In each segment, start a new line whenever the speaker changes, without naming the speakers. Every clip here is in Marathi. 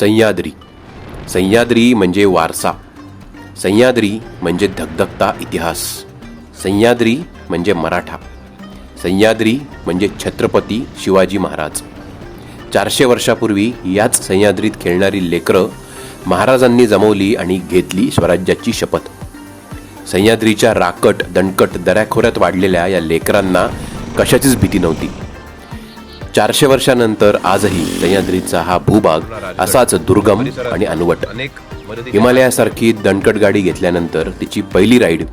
सह्याद्री. सह्याद्री म्हणजे वारसा. सह्याद्री म्हणजे धगधगता इतिहास. सह्याद्री म्हणजे मराठा. सह्याद्री म्हणजे छत्रपती शिवाजी महाराज. चारशे वर्षापूर्वी याच सह्याद्रीत खेळणारी लेकरं महाराजांनी जमवली आणि घेतली स्वराज्याची शपथ. सह्याद्रीच्या राकट दणकट दऱ्याखोऱ्यात वाढलेल्या या लेकरांना कशाचीच भीती नव्हती. चारशे वर्षानंतर आजही सह्याद्रीचा हा भूभाग असाच दुर्गम आणि अनवट. हिमालयासारखी दणकट गाडी घेतल्यानंतर तिची पहिली राईड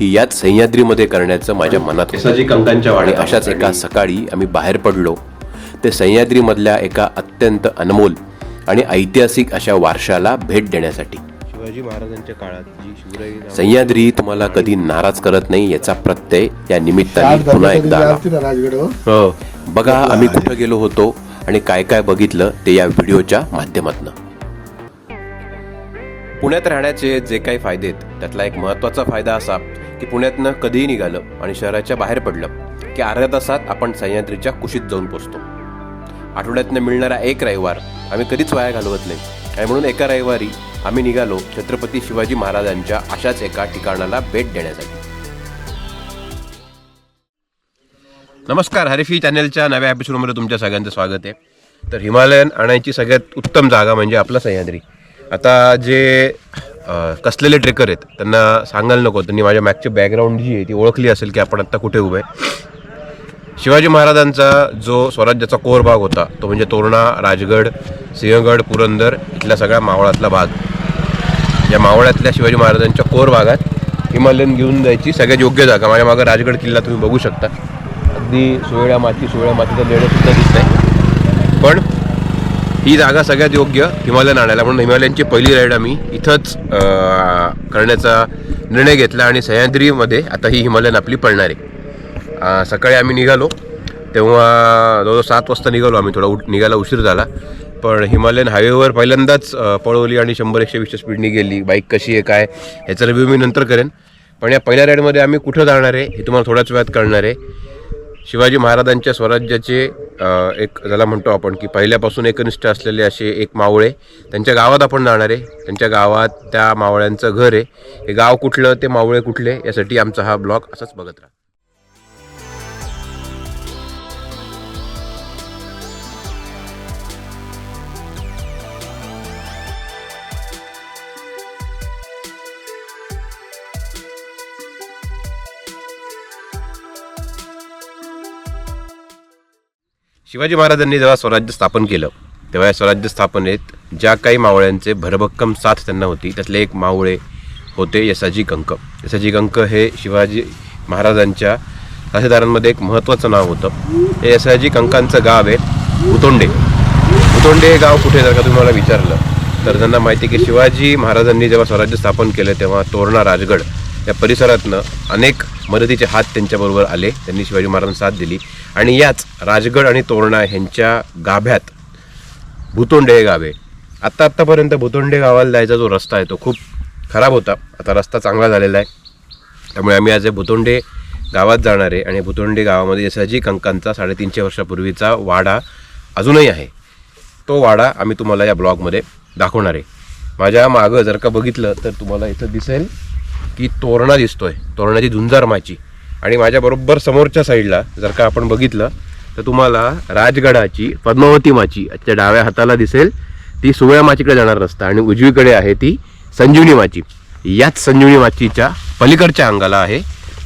ही याच सह्याद्रीमध्ये करण्याचं माझ्या मनात. आणि अशाच एका सकाळी आम्ही बाहेर पडलो. ते सह्याद्रीमधल्या एका अत्यंत अनमोल आणि ऐतिहासिक अशा वारशाला भेट देण्यासाठी.
शिवाजी महाराजांच्या काळात जी शिवराई
सह्याद्री तुम्हाला कधी नाराज करत नाही याचा प्रत्यय या निमित्ताने पुन्हा एकदा आला.
राजगड
हो. बघा आम्ही कुठं गेलो होतो आणि काय काय बघितलं ते या व्हिडिओच्या माध्यमातून. पुण्यात राहण्याचे जे काही फायदे आहेत त्यातला एक महत्त्वाचा फायदा असा की पुण्यातनं कधीही निघालं आणि शहराच्या बाहेर पडलं की अर्ध्या तासात आपण सह्याद्रीच्या कुशीत जाऊन पोचतो. आठवड्यातनं मिळणारा एक रविवार आम्ही कधीच वाया घालवत नाही. आणि म्हणून एका रविवारी आम्ही निघालो छत्रपती शिवाजी महाराजांच्या अशाच एका ठिकाणाला भेट देण्यासाठी. नमस्कार हरिफी चॅनलच्या नव्या एपिसोडमध्ये तुमच्या सगळ्यांचं स्वागत आहे. तर हिमालयन आणायची सगळ्यात उत्तम जागा म्हणजे आपला सह्याद्री. आता जे कसलेले ट्रेकर आहेत त्यांना सांगायला नको. त्यांनी माझ्या मॅगची बॅकग्राऊंड जी आहे ती ओळखली असेल की आपण आत्ता कुठे उभे आहे. शिवाजी महाराजांचा जो स्वराज्याचा कोर भाग होता तो म्हणजे तोरणा राजगड सिंहगड पुरंदर इथल्या सगळ्या मावळातला भाग. या मावळ्यातल्या शिवाजी महाराजांच्या कोर भागात हिमालयन घेऊन जायची सगळ्यात योग्य जागा. माझ्या मागं राजगड किल्ला तुम्ही बघू शकता. अगदी सोयळ्या माती सोयळ्या मातीचं लेडंसुद्धा दिसत आहे. पण ही जागा सगळ्यात योग्य हिमालयन आणायला. म्हणून हिमालयांची पहिली राईड आम्ही इथंच करण्याचा निर्णय घेतला आणि सह्याद्रीमध्ये आता ही हिमालयन आपली पळणार. आहे सकाळी आम्ही निघालो. तेव्हा जवळजवळ सात वाजता निघालो आम्ही. थोडा उठ निघायला उशीर झाला. पण हिमालयन हायवेवर पहिल्यांदाच पळवली आणि शंभर एकशे वीसच्या स्पीडनी गेली. बाईक कशी आहे काय ह्याचा रिव्ह्यू मी नंतर करेन. पण या पहिल्या राईडमध्ये आम्ही कुठं जाणार आहे हे तुम्हाला थोड्याच वेळात कळणार आहे. शिवाजी महाराजांच्या स्वराज्याचे एक ज्याला म्हणतो आपण की पहिल्यापासून एकनिष्ठ असलेले असे एक मावळे त्यांच्या गावात आपण जाणार आहे. त्यांच्या गावात त्या मावळ्यांचं घर आहे. हे गाव कुठलं ते मावळे कुठले यासाठी आमचा हा ब्लॉग असाच बघत राहा. शिवाजी महाराजांनी जेव्हा स्वराज्य स्थापन केलं तेव्हा या स्वराज्य स्थापनेत ज्या काही मावळ्यांचे भरभक्कम साथ त्यांना होती त्यातले एक मावळे होते यसाजी कंक. यसाजी कंक हे शिवाजी महाराजांच्या साथीदारांमध्ये एक महत्त्वाचं नाव होतं. हे यसाजी कंकांचं गाव आहे उतोंडे. उतोंडे हे गाव कुठे जर का तुम्ही मला विचारलं तर त्यांना माहिती आहे की शिवाजी महाराजांनी जेव्हा स्वराज्य स्थापन केलं तेव्हा तोरणा राजगड या परिसरातनं अनेक मदतीचे हात त्यांच्याबरोबर आले. त्यांनी शिवाजी महाराजांना साथ दिली. आणि याच राजगड आणि तोरणा ह्यांच्या गाभ्यात भुतोंडे हे गाव. आहे आत्ता आत्तापर्यंत भुतोंडे गावाला जायचा जो रस्ता आहे तो खूप खराब होता. आता रस्ता चांगला झालेला आहे. त्यामुळे आम्ही आज भुतोंडे गावात जाणार आहे. आणि भुतोंडे गावामध्ये यशाजी कंकांचा साडेतीनशे वर्षापूर्वीचा वाडा अजूनही आहे. तो वाडा आम्ही तुम्हाला या ब्लॉगमध्ये दाखवणार आहे. माझ्या मागं जर का बघितलं तर तुम्हाला इथं दिसेल. की तोरणा दिसतोय. तोरणाची झुंजार माची. आणि माझ्याबरोबर समोरच्या साईडला जर का आपण बघितलं तर तुम्हाला राजगडाची पद्मावती माची आजच्या डाव्या हाताला दिसेल. ती सुवळ्या माचीकडे जाणार रस्ता आणि उजवीकडे आहे ती संजीवनी माची. याच संजीवनी माचीच्या पलीकडच्या अंगाला आहे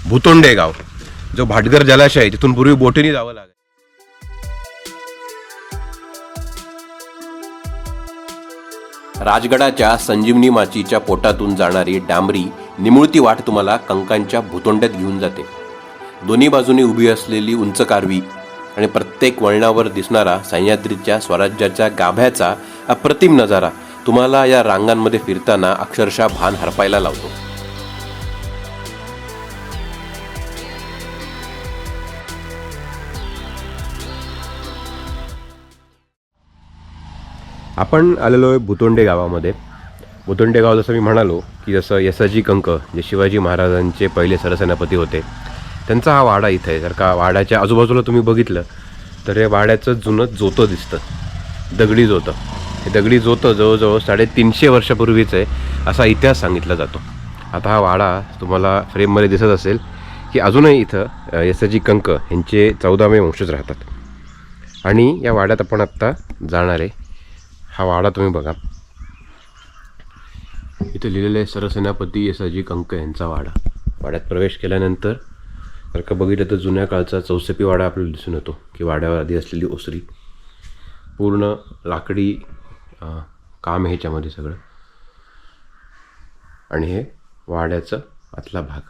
भुतोंडे गाव जो भाटघर जलाशय आहे तिथून पूर्वी बोटीने जावं लागेल. राजगडाच्या संजीवनी माचीच्या पोटातून जाणारी डांबरी निमुळती वाट तुम्हाला कंकांच्या भुतोंड्यात घेऊन जाते. दोन्ही बाजूनी उभी असलेली उंच कारवी आणि प्रत्येक वळणावर दिसणारा सह्याद्रीच्या स्वराज्याच्या गाभ्याचा अप्रतिम नजारा तुम्हाला या रांगांमध्ये फिरताना अक्षरशः भान हरपायला लावतो. आपण आलेलो आहे भुतोंडे गावामध्ये. भुतोंडे जसं मी म्हणालो की जसं यसाजी कंक जे शिवाजी महाराजांचे पहिले सरसेनापती होते त्यांचा हा वाडा इथं आहे. जर का वाड्याच्या आजूबाजूला तुम्ही बघितलं तर हे वाड्याचं जुनं जोतं दिसतं. दगडी जोतं. हे दगडी जोतं जवळजवळ साडेतीनशे वर्षापूर्वीचं आहे असा इतिहास सांगितला जातो. आता हा वाडा तुम्हाला फ्रेममध्ये दिसत असेल की अजूनही इथं यसाजी कंक यांचे चौदावे वंशज राहतात. आणि या वाड्यात आपण आत्ता जाणार आहे. हा वाडा तुम्ही बघा. इथं लिहिलेलं आहे सरसेनापती यसाजी कंक यांचा वाडा. वाड्यात प्रवेश केल्यानंतर जर का बघितलं तर जुन्या काळचा चौसेपी वाडा आपल्याला दिसून येतो की वाड्यावर आधी असलेली ओसरी. पूर्ण लाकडी काम आहे ह्याच्यामध्ये सगळं. आणि हे वाड्याचा आतला भाग.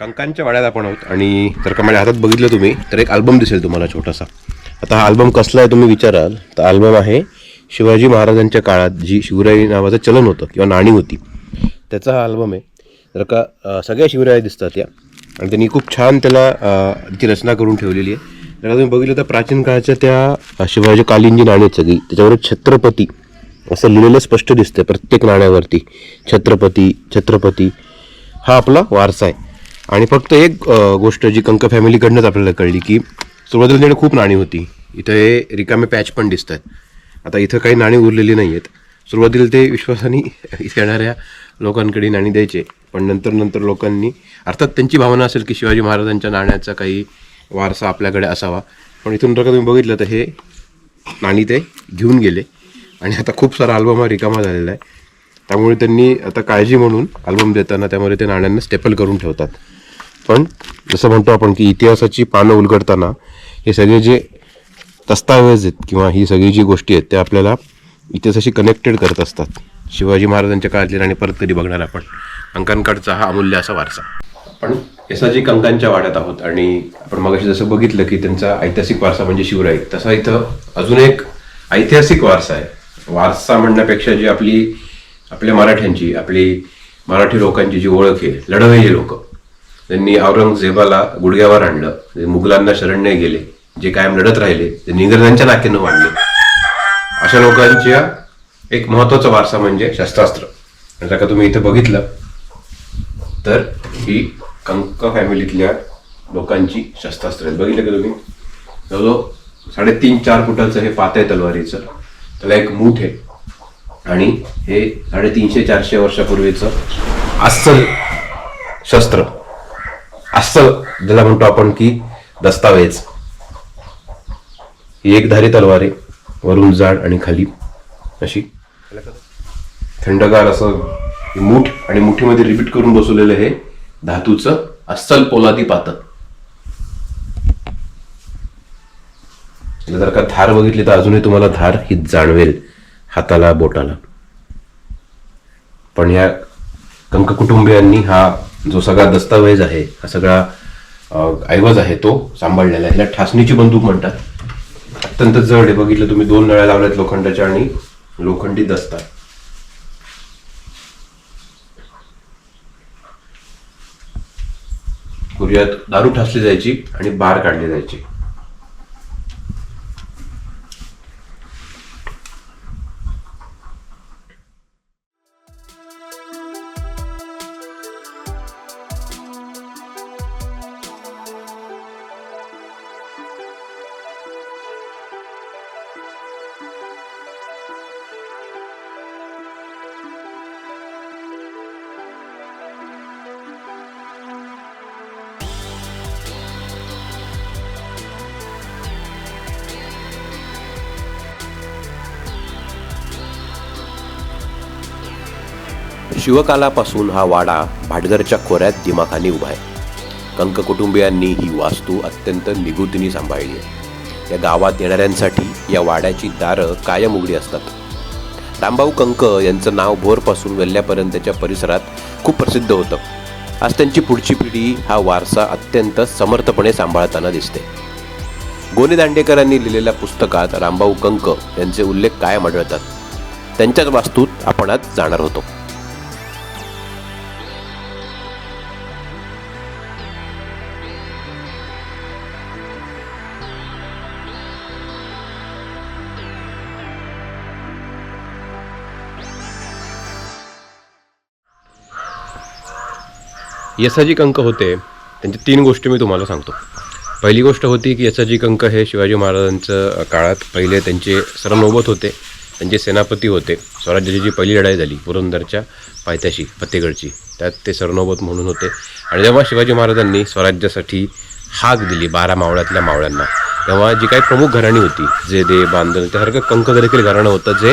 कंकांच्या वाड्यात आपण आहोत. आणि जर का माझ्या हातात बघितलं तुम्ही तर एक अल्बम दिसेल तुम्हाला छोटासा. आता हा अल्बम कसला आहे तुम्ही विचाराल? तर अल्बम आहे शिवाजी महाराजांच्या काळात जी शिवराई नावाचं चलन होतं किंवा नाणी होती. त्याचा हा अल्बम आहे. जर का सगळ्या शिवराया दिसतात या. आणि त्यांनी खूप छान त्याला ती रचना करून ठेवलेली आहे. जर का तुम्ही बघितलं तर प्राचीन काळाच्या त्या शिवाजी कालीन जी नाणी आहेत सगळी. त्याच्यावर छत्रपती असं लिहिलेलं स्पष्ट दिसतंय प्रत्येक नाण्यावरती. छत्रपती छत्रपती हा आपला वारसा आहे. आणि फक्त एक गोष्ट जी कंक फॅमिलीकडनंच आपल्याला कळली की सुरुवातीला त्यांनी खूप नाणी होती. इथं हे रिकामे पॅच पण दिसत आहेत आता इथं काही नाणी उरलेली नाही आहेत सुरुवातीला ते विश्वासाने इथे येणाऱ्या लोकांकडे नाणी द्यायचे. पण नंतर नंतर लोकांनी अर्थात त्यांची भावना असेल की शिवाजी महाराजांच्या नाण्याचा काही वारसा आपल्याकडे असावा. पण इथून जर का तुम्ही बघितलं तर हे नाणी ते घेऊन गेले. आणि आता खूप सारा अल्बम हा रिकामा झालेला आहे. त्यामुळे त्यांनी आता काळजी म्हणून अल्बम देताना त्यामध्ये ते नाण्यांना स्टेपल करून ठेवतात. पण जसं म्हणतो आपण की इतिहासाची पानं उलगडताना हे सगळे जे दस्तावेज आहेत किंवा ही सगळी जी गोष्टी आहेत त्या आपल्याला इतिहासाशी कनेक्टेड करत असतात. शिवाजी महाराजांच्या काळातली आणि परत कधी बघणार आपण? अंकांकडचा हा अमूल्य असा वारसा. पण एसाजी कंकांच्या वाड्यात आहोत आणि आपण मगाशी जसं बघितलं की त्यांचा ऐतिहासिक वारसा म्हणजे शिवराई तसा इथं अजून एक ऐतिहासिक वारसा आहे. वारसा म्हणण्यापेक्षा जी आपली आपल्या मराठ्यांची आपली मराठी लोकांची जी ओळख आहे लढवय्ये लोक. त्यांनी औरंगजेबाला गुडघ्यावर आणलं. मुघलांना शरण्य गेले. जे कायम लढत राहिले ते इंग्रजांच्या नाक्यानं वाढले. अशा लोकांच्या एक महत्त्वाचा वारसा म्हणजे शस्त्रास्त्र. आणि जर का तुम्ही इथं बघितलं तर ही कंक फॅमिलीतल्या लोकांची शस्त्रास्त्र आहेत. बघितलं का तुम्ही? जवळजवळ साडेतीन चार फुटाचं हे पात आहे तलवारीचं त्याला एक मूठ आहे. आणि हे साडेतीनशे चारशे वर्षापूर्वीचं अस्सल शस्त्र. अस्सल ज्याला म्हणतो आपण की दस्तावेज. ही एक धारी तलवार आहे वरून जाड आणि खाली अशी. थंडगार असं मूठ आणि मुठीमध्ये रिपीट करून बसवलेलं हे धातूचं अस्सल पोलादी पातळ जर का धार बघितली तर अजूनही तुम्हाला धार ही जाणवेल हाताला बोटाला. पण या कंक कुटुंबियांनी हा जो सगळा दस्तावेज आहे हा सगळा ऐवज आहे तो सांभाळलेला आहे. ह्याला ठासणीची बंदूक म्हणतात. अत्यंत जड आहे. बघितलं तुम्ही दोन नळ्या लावल्यात लोखंडाच्या आणि लोखंडी दस्ता. पूर्वीत दारू ठासली जायची आणि बार काढली जायची. शिवकालापासून हा वाडा भाटघरच्या खोऱ्यात दिमाखानी उभा आहे. कंक कुटुंबियांनी ही वास्तू अत्यंत निगुतीने सांभाळली आहे. या गावात येणाऱ्यांसाठी या वाड्याची दारं कायम उघडी असतात. रामभाऊ कंक यांचं नाव भोरपासून वेल्ल्यापर्यंतच्या परिसरात खूप प्रसिद्ध होतं. आज त्यांची पुढची पिढी हा वारसा अत्यंत समर्थपणे सांभाळताना दिसते. गोनी दांडेकरांनी लिहिलेल्या पुस्तकात रामभाऊ कंक यांचे उल्लेख कायम आढळतात. त्यांच्याच वास्तूत आपण आज जाणार होतो. यसाजी कंक होते त्यांच्या तीन गोष्टी मी तुम्हाला सांगतो. पहिली गोष्ट होती की यसाजी कंक हे शिवाजी महाराजांचं काळात पहिले त्यांचे सरनोबत होते त्यांचे सेनापती होते. स्वराज्याची जी पहिली लढाई झाली पुरंदरच्या पायथ्याशी फतेगडची त्यात ते सरनोबत म्हणून होते. आणि जेव्हा शिवाजी महाराजांनी स्वराज्यासाठी हाक दिली बारा मावळ्यातल्या मावळ्यांना तेव्हा जी काही प्रमुख घराणी होती जे दे बांधण त्यासारखं कंक देखील घराणं होतं जे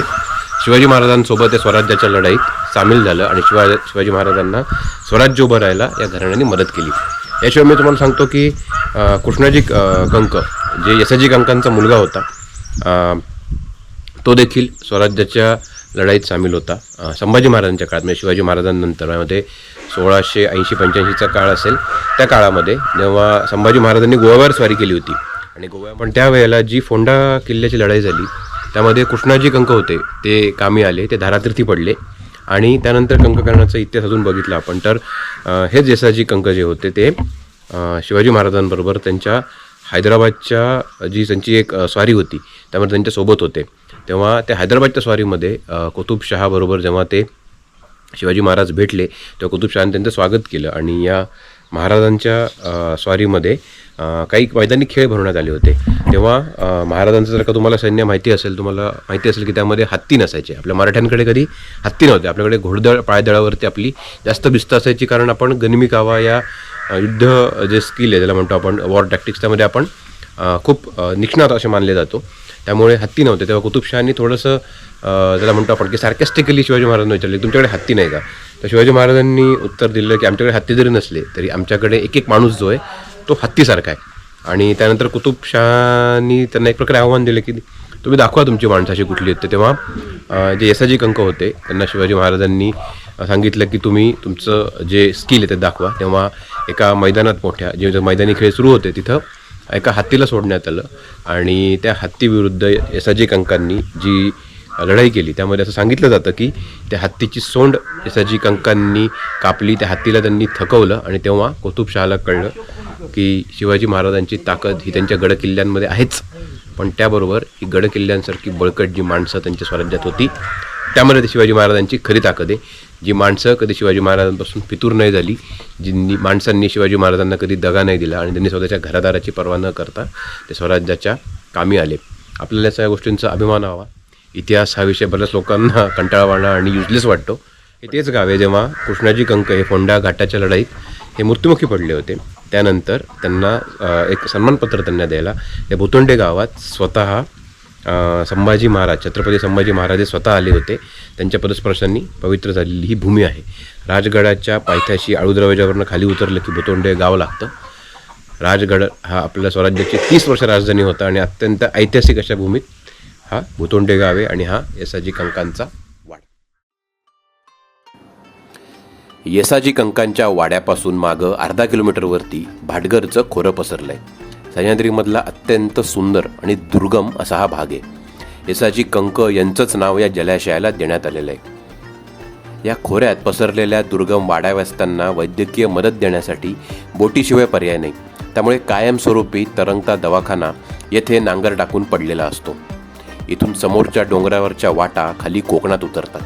शिवाजी महाराजांसोबत या स्वराज्याच्या लढाईत सामील झालं आणि शिवा शिवाजी महाराजांना स्वराज्य उभं राहायला या घराण्याने मदत केली. याशिवाय मी तुम्हाला सांगतो की कृष्णाजी कंक जे यसाजी कंकांचा मुलगा होता तो देखील स्वराज्याच्या लढाईत सामील होता. संभाजी महाराजांच्या काळात म्हणजे शिवाजी महाराजांनंतर यामध्ये सोळाशे ऐंशी पंच्याऐंशीचा काळ असेल त्या काळामध्ये जेव्हा संभाजी महाराजांनी गोव्यावर स्वारी केली होती. आणि गोव्या पण त्यावेळेला जी फोंडा किल्ल्याची लढाई झाली त्यामध्ये कृष्णाजी कंक होते ते कामी आले ते धारातीर्थी पडले. आणि त्यानंतर कंककरणाचा इतिहास अजून बघितला आपण. तर हे जेसाजी कंक जे होते ते शिवाजी महाराजांबरोबर त्यांच्या हैदराबादच्या जी त्यांची एक स्वारी होती त्यामध्ये त्यांच्यासोबत होते. तेव्हा त्या हैदराबादच्या स्वारीमध्ये कुतुबशहाबरोबर जेव्हा ते शिवाजी महाराज भेटले तेव्हा कुतुबशहाने त्यांचं स्वागत केलं. आणि या महाराजांच्या स्वारीमध्ये काही मैदानी खेळ भरवण्यात आले होते. तेव्हा महाराजांचं जर का तुम्हाला सैन्य माहिती असेल तुम्हाला माहिती असेल की त्यामध्ये हत्ती नसायचे. आपल्या मराठ्यांकडे कधी हत्ती नव्हते. आपल्याकडे घोडदळ पायदळावरती आपली जास्त भिस्त असायची कारण आपण गनिमी कावा या युद्ध जे स्किल आहे त्याला म्हणतो आपण वॉर टॅक्टिक्स त्यामध्ये आपण खूप निष्णात असे मानले जातो. त्यामुळे हत्ती नव्हते. तेव्हा कुतुबशहानी थोडंसं ज्याला त्याला म्हणतो आपण की सार्कॅस्टिकली शिवाजी महाराजांना विचारले तुमच्याकडे हत्ती नाही का? तर शिवाजी महाराजांनी उत्तर दिलं की आमच्याकडे हत्ती जरी नसले तरी आमच्याकडे एक एक माणूस जो आहे तो हत्तीसारखा आहे. आणि त्यानंतर कुतुबशहानी त्यांना एक प्रकारे आव्हान दिलं की तुम्ही दाखवा तुमची माणसाशी कुठली आहेत तेव्हा अ, जे यसाजी कंक होते त्यांना शिवाजी महाराजांनी सांगितलं की तुम्ही तुमचं जे स्किल आहे ते दाखवा. तेव्हा एका मैदानात मोठ्या जे जे मैदानी खेळ सुरू होते तिथं एका हत्तीला सोडण्यात आलं. आणि त्या हत्तीविरुद्ध यसाजी कंकांनी जी लढाई केली त्यामध्ये असं सांगितलं जातं की त्या हत्तीची सोंड यसाजी कंकांनी कापली त्या हत्तीला त्यांनी थकवलं आणि तेव्हा कुतुबशहाला कळलं की शिवाजी महाराजांची ताकद ही त्यांच्या गडकिल्ल्यांमध्ये आहेच. पण त्याबरोबर ही गडकिल्ल्यांसारखी बळकट जी माणसं त्यांच्या स्वराज्यात होती त्यामध्ये ते शिवाजी महाराजांची खरी ताकद आहे. जी माणसं कधी शिवाजी महाराजांपासून फितूर नाही झाली ज्यांनी माणसांनी शिवाजी महाराजांना कधी दगा नाही दिला आणि त्यांनी स्वतःच्या घरादाराची पर्वा न करता ते स्वराज्याच्या कामी आले. आपल्याला या सगळ्या गोष्टींचा अभिमान हवा इतिहास हा विषय बऱ्याच लोकांना कंटाळवाणा आणि युजलेस वाटतो. हे तेच गाव आहे जेव्हा कृष्णाजी कंक हे फोंडा घाटाच्या लढाईत हे मृत्युमुखी पडले होते. त्यानंतर त्यांना एक सन्मानपत्र त्यांना द्यायला. या भुतोंडे गावात स्वतः संभाजी महाराज छत्रपती संभाजी महाराज हे स्वतः आले होते. त्यांच्या पदस्पर्शांनी पवित्र झालेली ही भूमी आहे. राजगडाच्या पायथ्याशी आळूदरवाजावरनं खाली उतरलं की भुतोंडे गाव लागतं. राजगड हा आपल्या स्वराज्याची तीस वर्ष राजधानी होता आणि अत्यंत ऐतिहासिक अशा भूमीत हा भुतोंडे गाव आहे आणि हा एसाजी कंकांचा येसाजी कंकांच्या वाड्यापासून मागं अर्धा किलोमीटरवरती भाटघरचं खोरं पसरलं आहे सह्याद्रीमधला अत्यंत सुंदर आणि दुर्गम असा हा भाग आहे. येसाजी कंक यांचंच नाव या जलाशयाला देण्यात आलेलं आहे. या खोऱ्यात पसरलेल्या दुर्गम वाड्याव्यस्तांना वैद्यकीय मदत देण्यासाठी बोटीशिवाय पर्याय नाही. त्यामुळे कायमस्वरूपी तरंगता दवाखाना येथे नांगर टाकून पडलेला असतो. इथून समोरच्या डोंगरावरच्या वाटा खाली कोकणात उतरतात.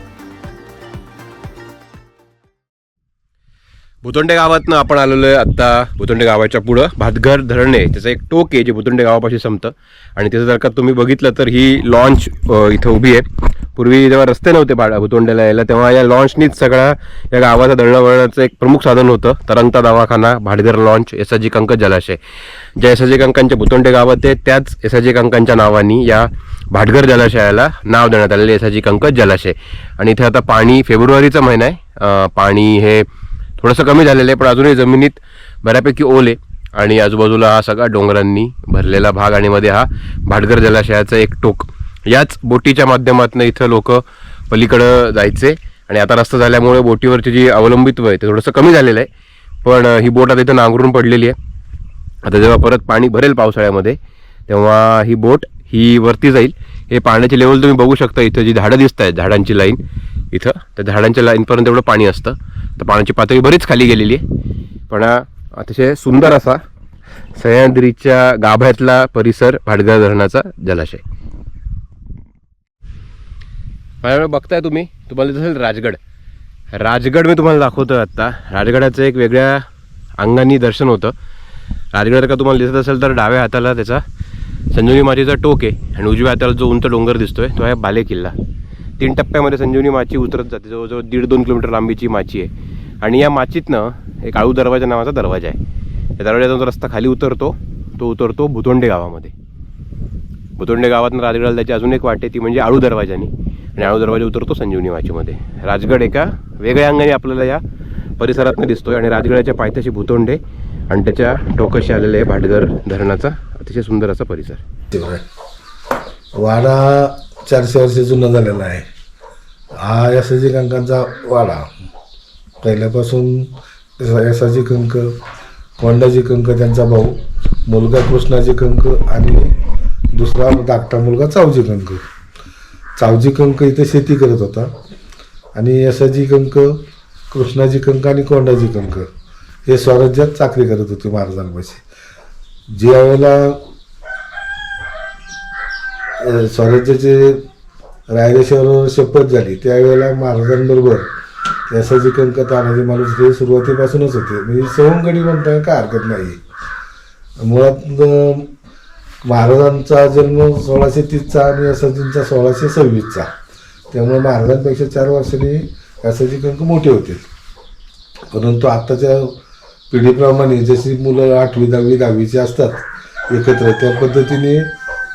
भुतोंडे गावातनं आपण आलेलो आहे आत्ता भुतोंडे गावाच्या पुढं. भातघर धरण आहे त्याचं एक टोक आहे जे भुतोंडे गावापाशी संपतं. आणि त्याचं जर का तुम्ही बघितलं तर ही लॉन्च इथं उभी आहे. पूर्वी जेव्हा रस्ते नव्हते भाडा भुतोंड्याला यायला तेव्हा या लॉन्चनीच सगळा या गावाचा दळणवळणाचं एक प्रमुख साधन होतं. तरंगता दवाखाना भाटघर लॉन्च एसाजी कंक जलाशय. ज्या एसाजी कंकांच्या भुतोंडे गावात आहे त्याच एसाजी कंकांच्या नावानी या भाटघर जलाशयाला नाव देण्यात आलेलं एसाजी कंक जलाशय. आणि इथे आता पाणी फेब्रुवारीचा महिना आहे. पाणी हे थोडंसं कमी झालेलं आहे पण अजूनही जमिनीत बऱ्यापैकी ओल आहे. आणि आजूबाजूला हा सगळा डोंगरांनी भरलेला भाग आणि मध्ये हा भाटघर जलाशयाचा एक टोक. याच बोटीच्या माध्यमातून इथं लोक पलीकडं जायचे आणि आता रस्ता झाल्यामुळे बोटीवरची जी अवलंबित्व आहे ते थोडंसं कमी झालेलं आहे. पण ही बोट आता इथं नांगरून पडलेली आहे. आता जेव्हा परत पाणी भरेल पावसाळ्यामध्ये तेव्हा ही बोट ही वरती जाईल. हे पाण्याची लेवल तुम्ही बघू शकता इथं जी झाडं दिसत आहेत झाडांची लाईन इथं. त्या झाडांच्या लाईनपर्यंत एवढं पाणी असतं. तर पाण्याची पातळी बरीच खाली गेलेली आहे. पण अतिशय सुंदर असा सह्याद्रीच्या गाभ्यातला परिसर भाटगाव धरणाचा जलाशय. माझ्याकडे बघताय तुम्ही. तुम्हाला दिसेल राजगड. राजगड मी तुम्हाला दाखवतो आत्ता राजगडाचं एक वेगळ्या अंगाने दर्शन होतं. राजगड का तुम्हाला दिसत असेल तर डाव्या हाताला त्याचा संजीवनी माचीचा टोक आहे. आणि उजव्या हाताला जो उंच डोंगर दिसतोय तो आहे बाले किल्ला तीन टप्प्यामध्ये संजीवनी माची उतरत जाते. जवळजवळ दीड दोन किलोमीटर लांबीची माची आहे. आणि या माचीतनं एक आळू दरवाजा नावाचा दरवाजा आहे. त्या दरवाजातून जो रस्ता खाली उतरतो. तो उतरतो भुतोंडे गावामध्ये. भुतोंडे गावातून राजगडाला त्याची अजून एक वाट आहे ती म्हणजे आळू दरवाजाने. आणि आळू दरवाजा उतरतो संजीवनी माचीमध्ये. राजगड एका वेगळ्या अंगाने आपल्याला या परिसरातनं दिसतोय. आणि राजगडाच्या पायथ्याशी भुतोंडे आणि त्याच्या टोकाशी आलेले आहे भाटघर धरणाचा अतिशय सुंदर असा परिसर.
वाडा चारशे वर्ष जुना झालेला आहे. हा यसाजी कंकांचा वाडा. पहिल्यापासून यसाजी कंक कोंडाजी कंक त्यांचा भाऊ मुलगा कृष्णाजी कंक आणि दुसरा धाकटा मुलगा चावजी कंक चावजी कंक इथे शेती करत होता आणि यसाजी कंक कृष्णाजी कंक आणि कोंडाजी कंक हे स्वराज्यात चाकरी करत होते महाराजांपाशी. ज्या वेळेला स्वराज्याचे रायरेश्वरावर शपथ झाली. त्यावेळेला महाराजांबरोबर यासाची कंक तानाजी माणूस हे सुरुवातीपासूनच होते. म्हणजे सवंगडी म्हणता काय हरकत नाही. मुळात महाराजांचा जन्म सोळाशे तीसचा आणि असाजींचा सोळाशे सव्वीसचा. त्यामुळे महाराजांपेक्षा चार वर्षांनी असाजी कंक मोठे होते. परंतु आत्ताच्या पिढीप्रमाणे जशी मुलं आठवी दहावी दहावीची असतात एकत्र त्या पद्धतीने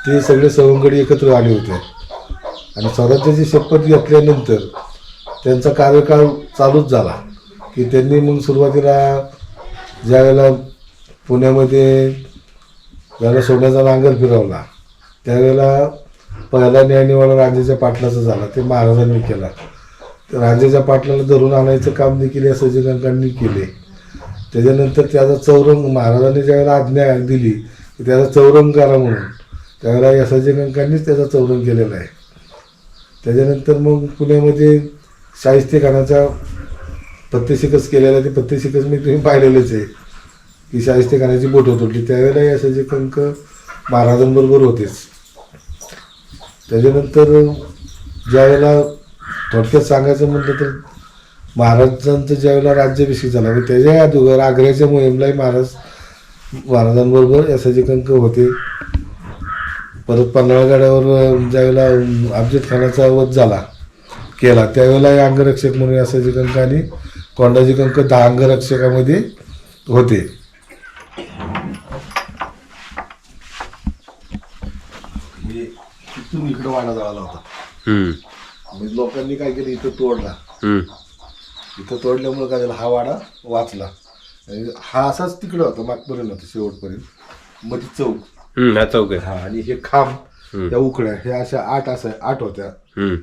ते सगळे सवंगडी एकत्र आले होते. आणि स्वराज्याची शपथ घेतल्यानंतर त्यांचा कार्यकाळ चालूच झाला. की त्यांनी मग सुरुवातीला ज्यावेळेला पुण्यामध्ये ज्यावेळेला सोन्याचा नांगर फिरवला त्यावेळेला पहिला न्यायनिवाडा राजाच्या पाटलाचा झाला ते महाराजांनी केला. तर राजाच्या पाटलाला धरून आणायचं काम देखील या सज्जकांकांनी केले. त्याच्यानंतर त्याचा चौरंग महाराजांनी ज्यावेळेला आज्ञा दिली की त्याचा चौरंग करा म्हणून त्यावेळेला या सज्जकांकांनीच त्याचा चौरंग केलेला आहे. त्याच्यानंतर मग पुण्यामध्ये शाहिस्ते खानाचा पत्तेशिकस केलेला ते पत्तेशिकस मी तुम्ही पाहिलेलंच आहे. की शाहिस्ते खानाची बोट तोडली त्यावेळेला या कंक महाराजांबरोबर होतेच. त्याच्यानंतर ज्यावेळेला थोडक्यात सांगायचं म्हटलं तर महाराजांचं ज्यावेळेला राज्याभिषेक झाला मग त्याच्या अगोदर आग्र्याच्या मोहिमलाही महाराज महाराजांबरोबर यासाचे कंक होते परत पन्हाळगडावर ज्यावेळेला अफजद खानाचा वध झाला केला त्यावेळेला हे अंगरक्षक म्हणून यासाचे कंक आणि कोंडाजी कंक दहा अंगरक्षकामध्ये होते. तिथून इकडं वाडा जळाला होता. म्हणजे लोकांनी काय केलं इथं तोडला. इथं तोडल्यामुळे काय झालं हा वाडा वाचला. आणि हा असाच तिकडं होता मागपर्यंत होता शेवटपर्यंत. मग ती चौक.
हम्म, हा चौक आहे
हा आणि हे खांब त्या उकड्या हे अशा आठ आठ होत्या.
हम्म,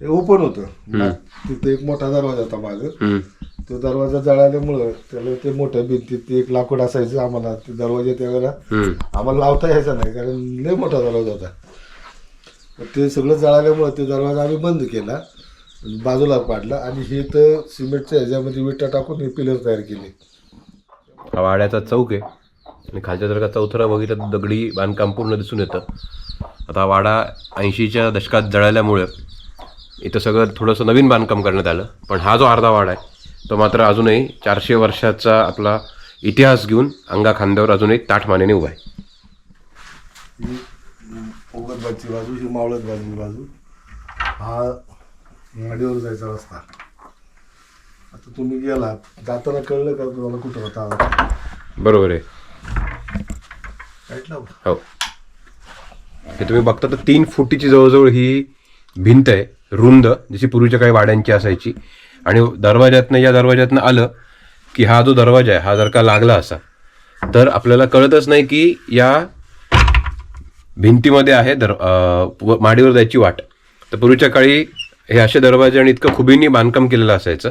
हे ओपन होतं. तिथे एक मोठा दरवाजा होता माग.
हम्म,
तो दरवाजा जळाल्यामुळं त्याला ते मोठ्या भिंतीत ते एक लाकूड असायचं आम्हाला. ते दरवाजे त्यावेळेला
हम्म.
आम्हाला लावता यायचा नाही कारण लय मोठा दरवाजा होता. ते सगळं जळाल्यामुळं ते दरवाजा आम्ही बंद केला बाजूला पाडला आणि हे तर सिमेंटच्या ह्याच्यामध्ये विटा टाकून हे पिलर तयार केले.
हा वाड्याचा चौक आहे. आणि खालच्या जर का चौथरा बघितलं तर दगडी बांधकाम पूर्ण दिसून येतं. आता वाडा ऐंशीच्या दशकात जळाल्यामुळं इथं सगळं थोडंसं नवीन बांधकाम करण्यात आलं. पण हा जो अर्धा वाडा आहे तो मात्र अजूनही चारशे वर्षाचा आपला इतिहास घेऊन अंगा खांद्यावर अजूनही ताठ मानेने उभा आहे.
ही ओगदबादची बाजू ही मावळत बाजूची बाजू हा माडीवर जायचा रस्ता. आता तुम्ही गेला जाताना कळलं का तुम्हाला कुठं होता?
बरोबर आहे. हो. हे तुम्ही बघता तर तीन फुटीची जवळजवळ ही भिंत आहे रुंद जशी पूर्वीच्या काही वाड्यांची असायची. आणि दरवाज्यातनं या दरवाज्यातनं आलं की हा जो दरवाजा आहे हा जर का लागला असा तर आपल्याला कळतच नाही की या भिंतीमध्ये आहे दर माडीवर जायची वाट. तर पूर्वीच्या काळी हे असे दरवाजे आणि इतकं खुबींनी बांधकाम केलेलं असायचं.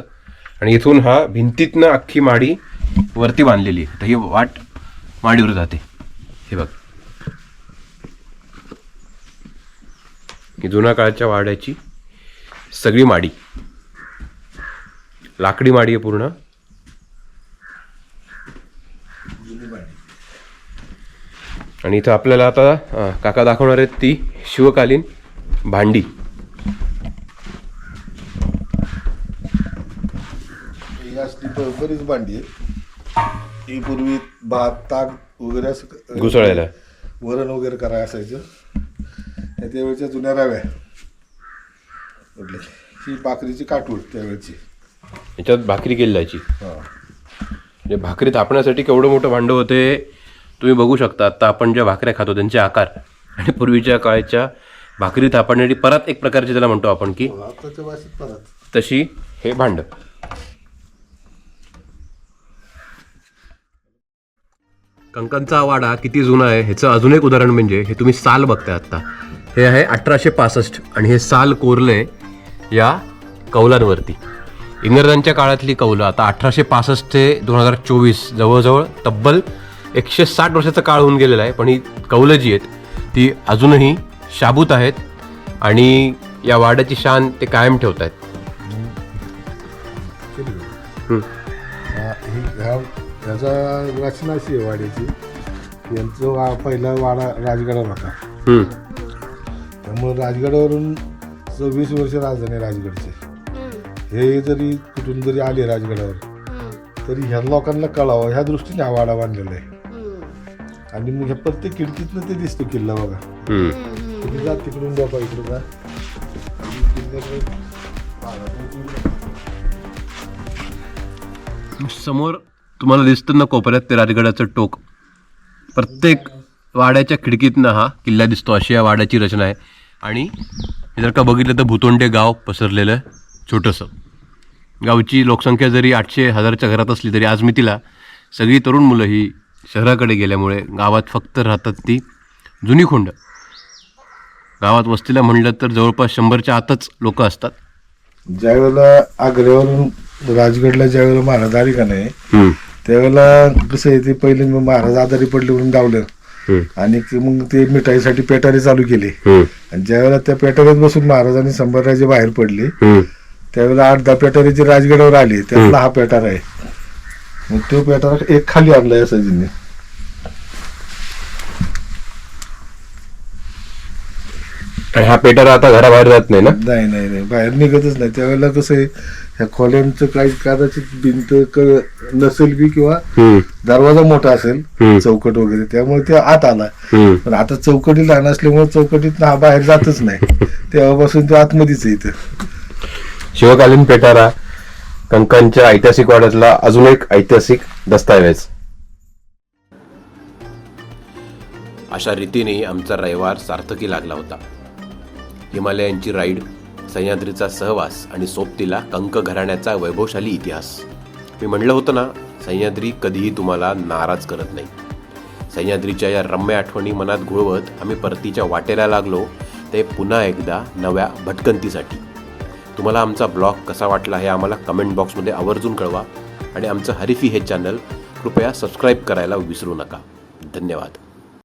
आणि इथून हा भिंतीतनं अख्खी माडी वरती बांधलेली आहे. तर ही वाट माडीवर जाते. हे बघ. ही जुन्या काळाच्या वाड्याची सगळी माडी. लाकडी माडी आहे पूर्ण. आणि इथं आपल्याला आता काका दाखवणार आहेत ती शिवकालीन भांडी.
बरीच भांडी आहे ही पूर्वी भात ताक वगैरे असं
घुसळायला
वरण वगैरे करायला असायचं. त्या त्यावेळच्या जुन्या रव्या? ही भाकरीची काटूळ त्यावेळची.
याच्यात भाकरी केली जायची.
हा.
म्हणजे भाकरी थापण्यासाठी केवढं मोठं भांडं होते तुम्ही बघू शकता. आता आपण ज्या भाकऱ्या खातो त्यांचे आकार. आणि पूर्वीच्या काळच्या भाकरी थापण्यासाठी परत एक प्रकारचे त्याला म्हणतो आपण की
आताच्या भाषेत परत.
तशी हे भांड. कंकांचा वाडा किती जुना आहे ह्याचं अजून एक उदाहरण म्हणजे हे तुम्ही साल बघताय आत्ता. हे आहे अठराशे पासष्ट आणि हे साल कोरलंय या कौलांवरती. इंग्रजांच्या काळातली कौलं आता अठराशे पासष्ट ते दोन हजार चोवीस जवळजवळ तब्बल एकशे साठ वर्षाचा काळ होऊन गेलेला आहे पण ही कौलं जी आहेत ती अजूनही शाबूत आहेत आणि या वाड्याची शान ते कायम ठेवत आहेत
हा, ही ह्या ह्याचा रचना अशी आहे वाड्याची यांचं वा पहिला वाडा राजगडावर होता. त्यामुळे राजगडावरून सव्वीस वर्ष राजधानी राजगडचे. हे जरी कुठून जरी आले राजगडावर तरी ह्या लोकांना कळावं ह्या दृष्टीने हा वाडा बांधलेला आहे. आणि मग ह्या प्रत्येक खिडकीतनं ते दिसतो किल्ला बघा.
हम्म.
तुम्ही जा तिकडून बाबा इकडून जा. किल्ल्याकडे
समोर तुम्हाला दिसतं ना कोपऱ्यात ते राजगडाचं टोक. प्रत्येक वाड्याच्या खिडकीतनं हा किल्ला दिसतो. अशी या वाड्याची रचना आहे. आणि जर का बघितलं तर भुतोंडे गाव पसरलेलं छोटंसं. गावची लोकसंख्या जरी आठशे हजारच्या घरात असली तरी आज मी तिला सगळी तरुण मुलं ही शहराकडे गेल्यामुळे गावात फक्त राहतात ती जुनी खुंड. गावात वस्तीला म्हणलं तर जवळपास शंभरच्या आतच लोक असतात.
ज्यावेळेला आग्र्यावरून राजगडला ज्यावेळेला महाराज आले का नाही. त्यावेळेला कसं आहे ते पहिले मग महाराज आजारी पडले म्हणून डावलं. आणि ते मग ते मिठाईसाठी पेटारे चालू केले. आणि ज्यावेळेला त्या पेटाऱ्यात बसून महाराजांनी संभाजीराजे बाहेर पडले. त्यावेळेला आठ दहा पेटारे जे राजगडावर आले. त्यातला हा पेटारा आहे. मग तो पेटारा एक खाली आणलाय असं
आणि हा पेटर आता घराबाहेर जात नाही ना?
नाही नाही नाही. बाहेर निघतच नाही. त्यावेळेला कसं आहे ह्या खोल्यांचं काही कदाचित भिंत क- नसेल बी किंवा
हम्म.
दरवाजा मोठा असेल. चौकट वगैरे त्यामुळे ते आत आला
हम्म.
पण आता चौकटी लहान असल्यामुळे चौकटीत हा बाहेर जातच नाही तेव्हापासून तो आतमध्येच आहे इथं
शिवकालीन पेटारा कंकांच्या ऐतिहासिक वाड्यातला अजून एक ऐतिहासिक दस्तावेज अशा रीतीने आमचा रविवार सार्थकी लागला होता हिमालयांची राईड सह्याद्रीचा सहवास आणि सोबतीला कंक घराण्याचा वैभवशाली इतिहास. मी म्हणलं होतं ना सह्याद्री कधीही तुम्हाला नाराज करत नाही. सह्याद्रीच्या या रम्य आठवणी मनात घुळवत आम्ही परतीच्या वाटेला लागलो ते पुन्हा एकदा नव्या भटकंतीसाठी. तुम्हाला आमचा ब्लॉग कसा वाटला हे आम्हाला कमेंट बॉक्समध्ये आवर्जून कळवा आणि आमचं हरिफी हे चॅनल कृपया सबस्क्राईब करायला विसरू नका. धन्यवाद.